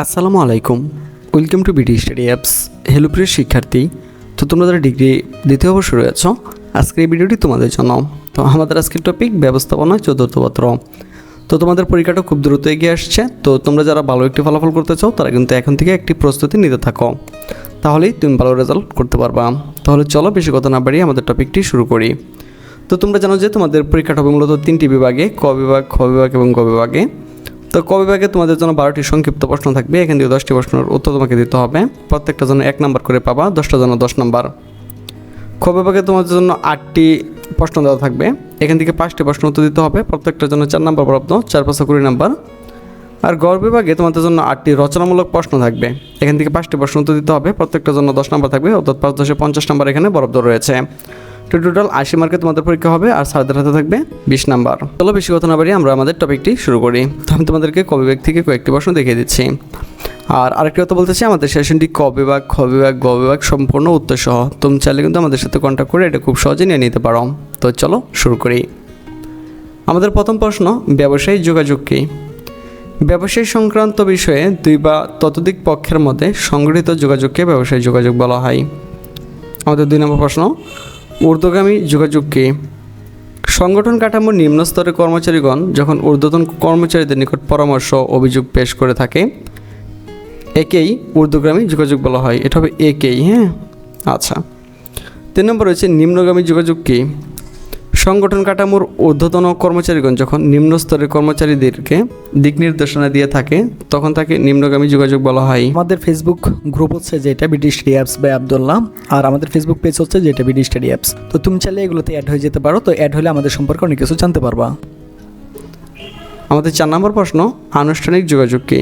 আসসালামু আলাইকুম। Welcome to BD study apps hello প্রিয় শিক্ষার্থী, তো তোমরা যারা ডিগ্রি দ্বিতীয় বর্ষে রয়েছ, আজকের এই ভিডিওটি তোমাদের জন্য। তো আমাদের আজকের টপিক ব্যবস্থাপনা চতুর্থ পত্র। তো তোমাদের পরীক্ষাটা খুব দ্রুত এগিয়ে আসছে। তো তোমরা যারা ভালো একটি ফলাফল করতে চাও, তারা কিন্তু এখন থেকে একটি প্রস্তুতি নিতে থাকো। তাহলেই তুমি ভালো রেজাল্ট করতে পারবা। তাহলে চলো বেশি কথা না বাড়িয়ে আমাদের টপিকটি শুরু করি। তো তোমরা জানো যে তোমাদের পরীক্ষাটা হবে মূলত তিনটি বিভাগে, ক বিভাগ, খ বিভাগ এবং গ বিভাগে। তো ক বিভাগে তোমাদের জন্য বারোটি সংক্ষিপ্ত প্রশ্ন থাকবে? এখান থেকে দশটি প্রশ্নের উত্তর তোমাকে দিতে হবে। প্রত্যেকটা জন্য এক নাম্বার করে পাবা, দশটা জন্য দশ নাম্বার। খ বিভাগে তোমাদের জন্য আটটি প্রশ্ন দেওয়া থাকবে? এখান থেকে পাঁচটি প্রশ্ন উত্তর দিতে হবে। প্রত্যেকটার জন্য চার নাম্বার প্রাপ্ত চার পাঁচশো কুড়ি নাম্বার। আর গড় বিভাগে তোমাদের জন্য আটটি রচনামূলক প্রশ্ন থাকবে। এখান থেকে পাঁচটি প্রশ্ন উত্তর দিতে হবে। প্রত্যেকটার জন্য দশ নাম্বার থাকবে, অর্থাৎ পাঁচ দশে পঞ্চাশ নাম্বার এখানে বরাদ্দ রয়েছে। তো টোটাল আশি মার্কে তোমাদের পরীক্ষা হবে আর স্যারদের হাতে থাকবে বিশ নাম্বার। চলো বেশি কথা না বাড়িয়ে আমরা আমাদের টপিকটি শুরু করি। তো আমি তোমাদেরকে ক বিভাগ থেকে কয়েকটি প্রশ্ন দেখিয়ে দিচ্ছি। আর আরেকটি কথা বলতেছি আমাদের সেশনটি ক বিভাগ, খ বিভাগ, গ বিভাগ সম্পূর্ণ উত্তর সহ। তুমি চাইলে কিন্তু আমাদের সাথে কন্ট্যাক্ট করে এটা খুব সহজে নিয়ে নিতে পারো। তো চলো শুরু করি। আমাদের প্রথম প্রশ্ন, ব্যবসায়ী যোগাযোগ কী? ব্যবসায়ী সংক্রান্ত বিষয়ে দুই বা ততোধিক পক্ষের মধ্যে সংগঠিত যোগাযোগকে ব্যবসায়ী যোগাযোগ বলা হয়। আমাদের দুই নম্বর প্রশ্ন ঊর্ধ্বগামী যোগাযোগকে সংগঠন কাঠামোর নিম্ন স্তরের কর্মচারীগণ যখন ঊর্ধ্বতন কর্মচারীদের নিকট পরামর্শ, অভিযোগ পেশ করে থাকে, একেই ঊর্ধ্বগামী যোগাযোগ বলা হয়। এটা হবে একেই হ্যাঁ? আচ্ছা। তিন নম্বর রয়েছে, নিম্নগামী যোগাযোগ কি সংগঠন কাঠামোর ঊর্ধ্বতন কর্মচারীগণ যখন নিম্ন স্তরের কর্মচারীদেরকে দিক নির্দেশনা দিয়ে থাকে তখন তাকে নিম্নগামী যোগাযোগ বলা হয়। আমাদের ফেসবুক গ্রুপ হচ্ছে যেটা BD study apps by Abdullah আর আমাদের ফেসবুক পেজ হচ্ছে যেটা বিডি স্টাডি অ্যাপস তো তুমি চাইলে এগুলোতে অ্যাড হয়ে যেতে পারো তো অ্যাড হলে আমাদের সম্পর্কে অনেক কিছু জানতে পারবা। আমাদের চার নম্বর প্রশ্ন আনুষ্ঠানিক যোগাযোগ কি?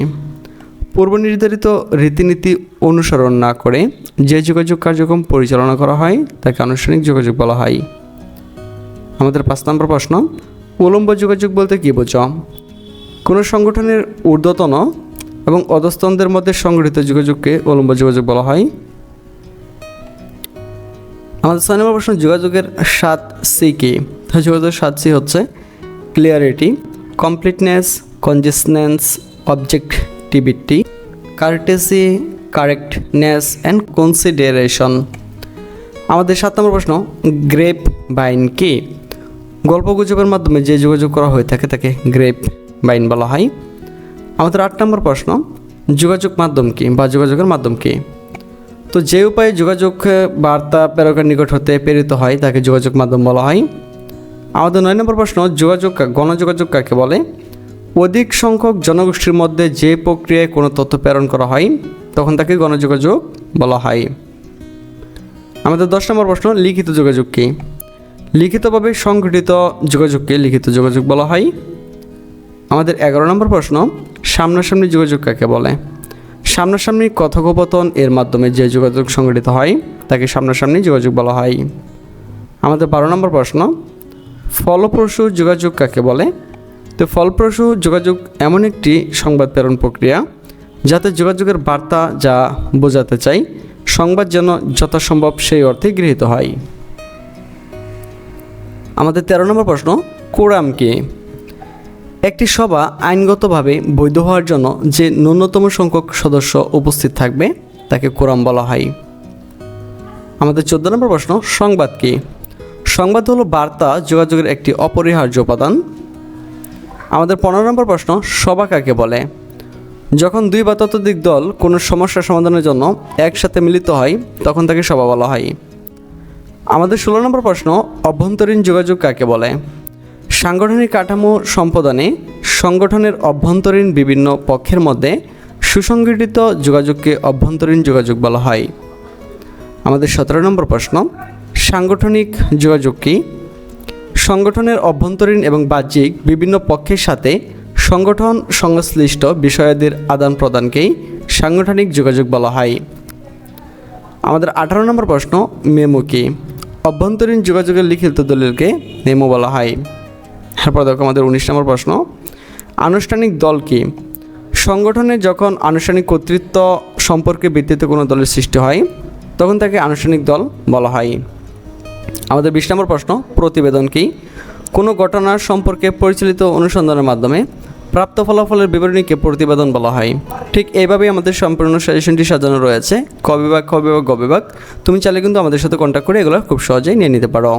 পূর্ব নির্ধারিত রীতিনীতি অনুসরণ না করে যে যোগাযোগ কার্যক্রম পরিচালনা করা হয় তাকে আনুষ্ঠানিক যোগাযোগ বলা হয়। আমাদের পাঁচ নম্বর প্রশ্ন, উলম্ব যোগাযোগ বলতে কী বোঝো? কোনো সংগঠনের ঊর্ধ্বতন এবং অধস্তনদের মধ্যে সংগঠিত যোগাযোগকে উলম্ব যোগাযোগ বলা হয়। আমাদের ছয় নম্বর প্রশ্ন, যোগাযোগের সাত সি কি? যোগাযোগের সাত সি হচ্ছে clarity completeness conciseness objectivity courtesy correctness and consideration আমাদের সাত নম্বর প্রশ্ন গ্রেপ বাইন কি? গল্প গুজবের মাধ্যমে যে যোগাযোগ করা হয়ে থাকে তাকে গ্রেপ বাইন বলা হয়। আমাদের আট নম্বর প্রশ্ন, যোগাযোগ মাধ্যম কী বা যোগাযোগের মাধ্যম কী? তো যে উপায়ে যোগাযোগ বার্তা প্রেরকের নিকট হতে প্রেরিত হয়, তাকে যোগাযোগ মাধ্যম বলা হয়। আমাদের নয় নম্বর প্রশ্ন, যোগাযোগ গণযোগাযোগ কাকে বলে? অধিক সংখ্যক জনগোষ্ঠীর মধ্যে যে প্রক্রিয়ায় কোনো তথ্য প্রেরণ করা হয়, তখন তাকে গণযোগাযোগ বলা হয়। আমাদের দশ নম্বর প্রশ্ন, লিখিত যোগাযোগ কী? লিখিতভাবে সংগঠিত যোগাযোগকে লিখিত যোগাযোগ বলা হয়। আমাদের এগারো নম্বর প্রশ্ন, সামনাসামনি যোগাযোগ কাকে বলে? সামনাসামনি কথোপকথন এর মাধ্যমে যে যোগাযোগ সংগঠিত হয়, তাকে সামনাসামনি যোগাযোগ বলা হয়। আমাদের বারো নম্বর প্রশ্ন, ফলপ্রসূ যোগাযোগ কাকে বলে? তো ফলপ্রসূ যোগাযোগ এমন একটি সংবাদ প্রেরণ প্রক্রিয়া, যাতে যোগাযোগের বার্তা যা বোঝাতে চাই, সংবাদ যেন যথাসম্ভব সেই অর্থে গৃহীত হয়। আমাদের তেরো নম্বর প্রশ্ন কোরাম কি? একটি সভা আইনগতভাবে বৈধ হওয়ার জন্য যে ন্যূনতম সংখ্যক সদস্য উপস্থিত থাকবে, তাকে কোরাম বলা হয়। আমাদের চোদ্দ নম্বর প্রশ্ন, সংবাদ কি? সংবাদ হলো বার্তা, যোগাযোগের একটি অপরিহার্য উপাদান। আমাদের পনেরো নম্বর প্রশ্ন, সভা কাকে বলে? যখন দুই বা ততোধিক দল কোনো সমস্যা সমাধানের জন্য একসাথে মিলিত হয়, তখন তাকে সভা বলা হয়। আমাদের ষোলো নম্বর প্রশ্ন, অভ্যন্তরীণ যোগাযোগ কাকে বলে? সাংগঠনিক কাঠামো সম্পাদনে সংগঠনের অভ্যন্তরীণ বিভিন্ন পক্ষের মধ্যে সুসংগঠিত যোগাযোগকে অভ্যন্তরীণ যোগাযোগ বলা হয়। আমাদের সতেরো নম্বর প্রশ্ন, সাংগঠনিক যোগাযোগ কি? সংগঠনের অভ্যন্তরীণ এবং বাহ্যিক বিভিন্ন পক্ষের সাথে সংগঠন সংশ্লিষ্ট বিষয়াদির আদান প্রদানকেই সাংগঠনিক যোগাযোগ বলা হয়। আমাদের আঠারো নম্বর প্রশ্ন, মেমো কি? অভ্যন্তরীণ যোগাযোগের লিখিত দলিলকে মেমো বলা হয়। এরপর দেখো আমাদের উনিশ নম্বর প্রশ্ন। আনুষ্ঠানিক দল কি? সংগঠনে যখন আনুষ্ঠানিক কর্তৃত্ব সম্পর্কে ভিত্তিতে কোনো দলের সৃষ্টি হয়, তখন তাকে আনুষ্ঠানিক দল বলা হয়। আমাদের বিশ নম্বর প্রশ্ন, প্রতিবেদন কি? কোনো ঘটনার সম্পর্কে পরিচালিত অনুসন্ধানের মাধ্যমে প্রাপ্ত ফলাফলের বিবরণীকে প্রতিবেদন বলা হয়। ঠিক এইভাবেই আমাদের সম্পূর্ণ সাজেশনটি সাজানো রয়েছে। কবিবাগ কবিবাগ গবিবাগ তুমি চাইলে কিন্তু আমাদের সাথে কন্ট্যাক্ট করে এগুলো খুব সহজেই নিয়ে নিতে পারো।